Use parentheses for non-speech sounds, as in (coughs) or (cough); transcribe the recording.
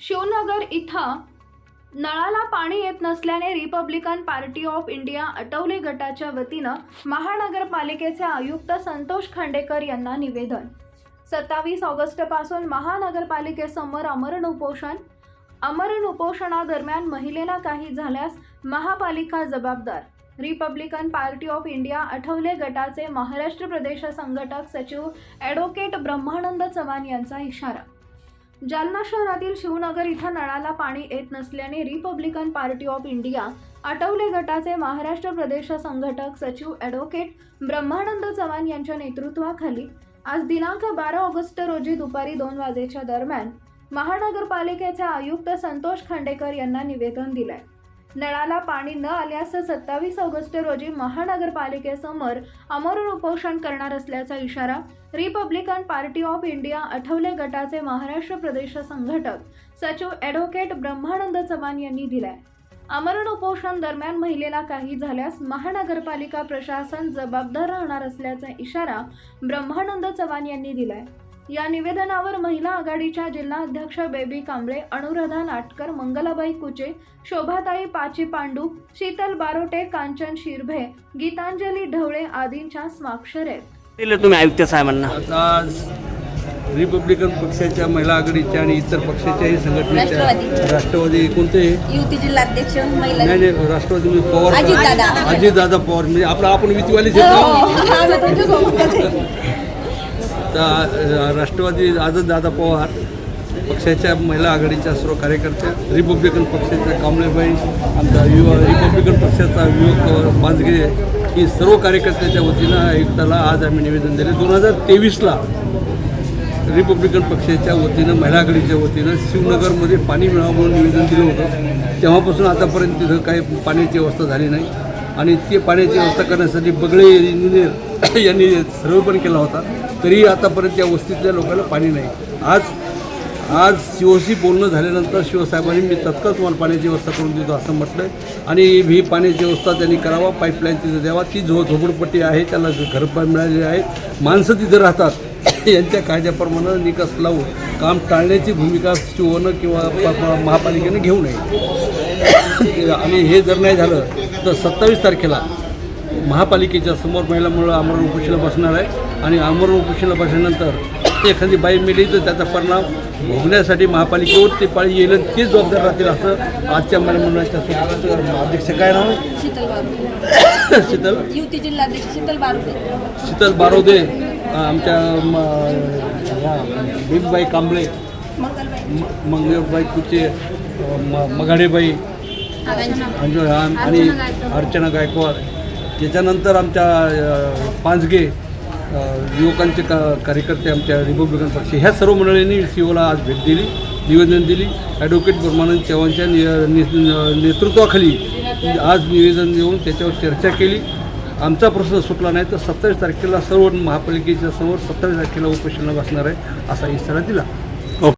शिवनगर इथं नळाला पाणी येत नसल्याने Republican Party of India Athawale गटाच्या वतीनं महानगरपालिकेचे आयुक्त संतोष खांडेकर यांना निवेदन. सत्तावीस ऑगस्टपासून महानगरपालिकेसमोर अमरण उपोषण. अमरण उपोषणादरम्यान महिलेला काही झाल्यास महापालिका जबाबदार. Republican Party of India Athawale गटाचे महाराष्ट्र प्रदेश संघटक सचिव ॲडव्होकेट ब्रह्मानंद चव्हाण यांचा इशारा. जालना शहरातील शिवनगर इथं नळाला पाणी येत नसल्याने Republican Party of India Athawale गटाचे महाराष्ट्र प्रदेश संघटक सचिव ॲडव्होकेट ब्रह्मानंद चव्हाण यांच्या नेतृत्वाखाली आज दिनांक बारा ऑगस्ट रोजी दुपारी दोन वाजेच्या दरम्यान महानगरपालिकेचे आयुक्त संतोष खांडेकर यांना निवेदन दिलंय. नळाला पाणी न आल्यास सत्तावीस ऑगस्ट रोजी महानगरपालिकेसमोर अमरण उपोषण करणार असल्याचा इशारा Republican Party of India Athawale गटाचे महाराष्ट्र प्रदेश संघटक सचिव ॲडव्होकेट ब्रह्मानंद चव्हाण यांनी दिलाय. अमरण उपोषण दरम्यान महिलेला काही झाल्यास महानगरपालिका प्रशासन जबाबदार राहणार असल्याचा इशारा ब्रह्मानंद चव्हाण यांनी दिलाय. या निवेदनावर महिला आघाडीच्या जिल्हा अध्यक्ष बेबी कांबळे अनुराधा नाटकर मंगलाबाई कुचे शोभाताई पाची पांडू शीतल बारोटे कांचन शिरभे गीतांजली ढवळे आदींच्या स्वाक्षर आहेत दिले तुम्ही आयुक्त साहेबांना? रिपब्लिकन पक्षाच्या महिला आघाडीच्या आणि इतर पक्षाच्याही संघटनेच्या राष्ट्रवादी. राष्ट्रवादी कोणते युती जिल्हाध्यक्ष महिला. नाही नाही राष्ट्रवादी म्हणजे पवार अजितदादा. पवार. म्हणजे आपला आपण युतीवालीच आता आहेत हो, राष्ट्रवादी आझाददादा पवार पक्षाच्या महिला आघाडीच्या सर्व कार्यकर्त्या रिपब्लिकन पक्षाच्या कांबळेबाई आमचा युवा रिपब्लिकन पक्षाचा युवक पाचगे ही सर्व कार्यकर्त्याच्या वतीनं आयुक्ताला आज आम्ही निवेदन दिले. दोन हजार तेवीसला रिपब्लिकन पक्षाच्या वतीनं महिला आघाडीच्या वतीनं शिवनगरमध्ये पाणी मिळावं म्हणून निवेदन दिलं होतं. तेव्हापासून आतापर्यंत तिथं काही पाण्याची व्यवस्था झाली नाही. आणि ते पाण्याची व्यवस्था करण्यासाठी बगळे इंजिनियर (coughs) यांनी सर्वे पण केला होता. तरी आतापर्यंत त्या वस्तीतल्या लोकांना पाणी नाही. आज आज शिवशी बोलणं झाल्यानंतर शिवसाहेबांनी मी तत्काळ तुम्हाला पाण्याची व्यवस्था करून देतो असं म्हटलं आहे आणि ही पाण्याची व्यवस्था त्यांनी करावा पाईपलाईन तिथं द्यावा. ती झो झोपडपट्टी आहे त्याला घरं मिळालेली आहेत माणसं तिथं राहतात. (coughs) यांच्या कायद्याप्रमाणे निकास लावून काम टाळण्याची भूमिका शिवनं किंवा प- महापालिकेनं घेऊ नये. (coughs) आणि हे जर नाही झालं तर सत्तावीस तारखेला महापालिकेच्या समोर महिलामुळं आमरण उपोषणा बसणार आहे. आणि आमरण उपोषणा बसल्यानंतर एखादी बाई मेली तर त्याचा परिणाम भोगण्यासाठी महापालिकेवर ते पाळी येईल तेच जबाबदार राहतील असं आजच्या मला मंडळाच्या अध्यक्ष काय नाव? शीतल बारुदे शीतल? युती जिल्हाध्यक्ष शीतल बारुदे शीतल बारोदे आमच्या भीमबाई कांबळे मंगलबाई. मंगळबाई कुचे मगाडेबाई आणि अर्चना गायकवाड. त्याच्यानंतर आमच्या अ, पाचगे युवकांचे का कार्यकर्ते आमच्या रिपब्लिकन पक्ष ह्या सर्व मंडळींनी सीओला आज भेट दिली निवेदन दिली. ॲडव्होकेट ब्रह्मानंद चव्हाणच्या नि- नेतृत्वाखाली आज निवेदन देऊन त्याच्यावर चर्चा केली. आमचा प्रश्न सुटला नाही तर सत्तावीस तारखेला सर्व महापालिकेच्या समोर सत्तावीस तारखेला उपोषणाला बसणार आहे असा इशारा दिला.